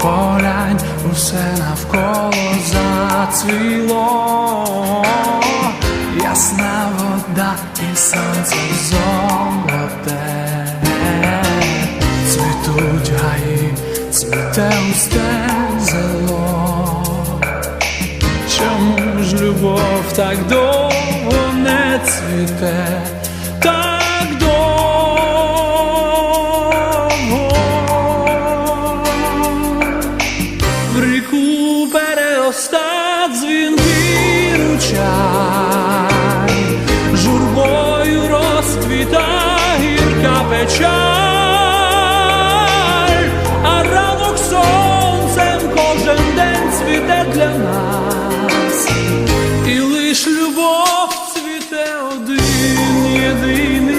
глянь, усе навколо зацвіло, ясна вода і сонце золоте, цвітуть гаї, цвіте усте зело. Чому ж любов так довго не цвіте? свистать дзвінки ручай, журбою розквіта гірка печаль, а ранок сонцем кожен день цвіте для нас, і лиш любов цвіте один єдиний.